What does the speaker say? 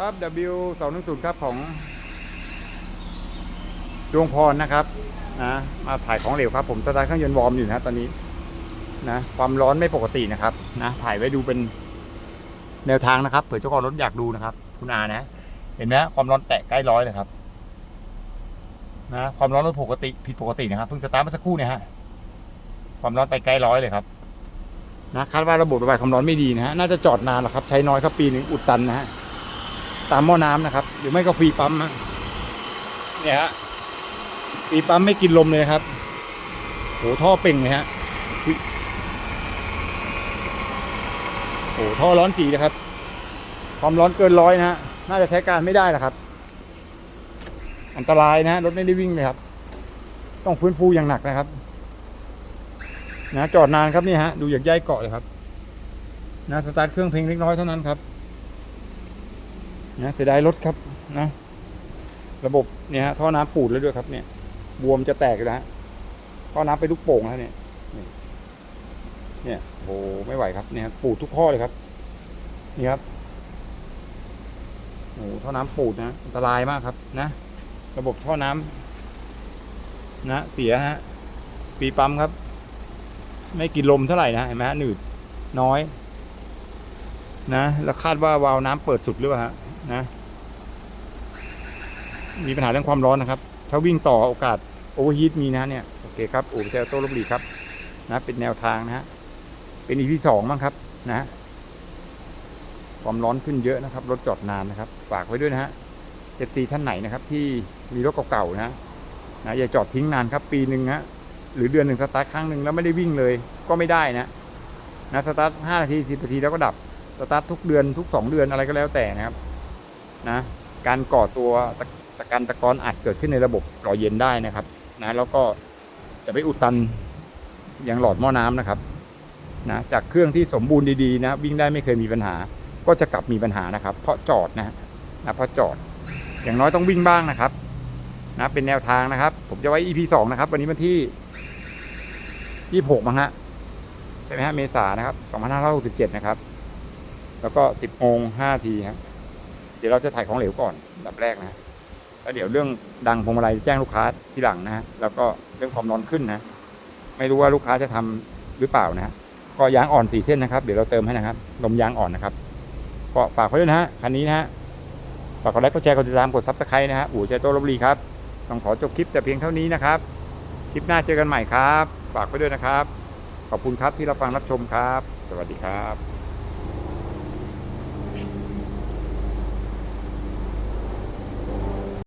ครับ W 2 1 0ครับของดวงพรนะครับนะมาถ่ายของเหลวครับผมสตาร์ทเครื่องยนต์วอร์มอยู่นะตอนนี้นะความร้อนไม่ปกตินะครับนะถ่ายไว้ดูเป็นแนวทางนะครับเผื่อเจ้าของรถอยากดูนะครับ คุณอานะ เห็นไหมความร้อนแตะใกล้ร้อยเลยครับนะความร้อนรถปกติผิดปกตินะครับเพิ่งสตาร์ทมื่อสักครู่เนี่ยฮะความร้อนไปใกล้ร้อยเลยครับนะคาดว่าระบบระบายความร้อนไม่ดีนะฮะน่าจะจอดนานหรอกครับ ใช้น้อยครับปีหนึ่งอุดตันนะฮะ ตามหม้อน้ำนะครับ หรือไม่ก็ฟรีปั๊มนะเนี่ยฮะฟรีปั๊มไม่กินลมเลยครับโหท่อเป่งเลยฮะอุ๊ยโหท่อร้อนจีนะครับ ความร้อนเกินร้อยนะฮะ น่าจะใช้การไม่ได้นะครับ อันตรายนะฮะ รถไม่ได้วิ่งเลยครับ ต้องฟื้นฟูอย่างหนักนะครับ นะจอดนานครับนี่ฮะ ดูอยางย่ายเกาะเลยครับ นะสตาร์ทเครื่องเพลงเล็กน้อยเท่านั้นครับ นะเสียดายรถครับนะระบบเนี่ยฮะท่อน้ำปูดแล้วด้วยครับ เนี่ย บวมจะแตกแล้วฮะท่อน้ำไปลูกโป่งแล้วเนี่ย เนี่ยโอ้ไม่ไหวครับเนี่ยปูดทุกข้อเลยครับ นี่ครับโอ้ท่อน้ำปูดนะอันตรายมากครับ นะระบบท่อน้ำนะเสียฮะปีปั๊มครับ ไม่กินลมเท่าไหร่นะเห็นไหมฮะหนืดน้อย นะ แล้วคาดว่าวาล์วน้ำเปิดสุดหรือเปล่าฮะ นะ มีปัญหาเรื่องความร้อนนะครับ ถ้าวิ่งต่อโอกาสโอเวอร์ฮีทมีนะเนี่ย โอเคครับโอ้เซลโต้ลบบุรีครับ นะเป็นแนวทางนะฮะ เป็นอีพีสองมั้งครับนะความร้อนขึ้นเยอะนะครับ รถจอดนานนะครับ ฝากไว้ด้วยนะฮะเอฟซีท่านไหนนะครับ ที่มีรถเก่าๆนะนะอย่าจอดทิ้งนานครับ ปีหนึ่งฮะหรือเดือนหนึ่งสตาร์ทครั้งหนึ่งแล้วไม่ได้วิ่งเลย ก็ไม่ได้นะนะสตาร์ทห้านาทีสิบนาทีแล้วก็ดับสตาร์ททุกเดือนทุก2เดือนอะไรก็แล้วแต่นะครับ นะการก่อตัวตะตะกันตะกอนอาจเกิดขึ้นในระบบหล่อเย็นได้นะครับนะแล้วก็จะไปอุดตันอย่างหลอดหม้อน้ำนะครับนะจากเครื่องที่สมบูรณ์ดีๆนะวิ่งได้ไม่เคยมีปัญหา ก็จะกลับมีปัญหานะครับ เพราะจอดนะนะเพราะจอดอย่างน้อยต้องวิ่งบ้างนะครับนะเป็นแนวทางนะครับ ผมจะไว้ EP 2นะครับ วันนี้วันที่ 26มั้งฮะใช่ไหมฮะเมษานะครับ2567 นะครับ แล้วก็ 10โมง5ทีครับ ดี๋ยวเราจะถ่ายของเหลวก่อนอันดับแรกนะแล้วเดี๋ยวเรื่องดังพวงมาลัยแจ้งลูกค้าทีหลังนะฮะแล้วก็เรื่องความร้อนขึ้นนะ ไม่รู้ว่าลูกค้าจะทำหรือเปล่านะฮะก็ยางอ่อนสี่เส้นนะครับ เดี๋ยวเราเติมให้นะครับลมยางอ่อนนะครับ ก็ฝากไว้ด้วยนะฮะคันนี้นะฮะฝากกดไลค์กดแชร์กดติดตามกดซับสไครต์นะฮะอู่เชโตลบบุรีครับต้องขอจบคลิปแต่เพียงเท่านี้นะครับคลิปหน้าเจอกันใหม่ครับ ฝากไว้ด้วยนะครับ ขอบคุณครับที่รับฟังรับชมครับ สวัสดีครับ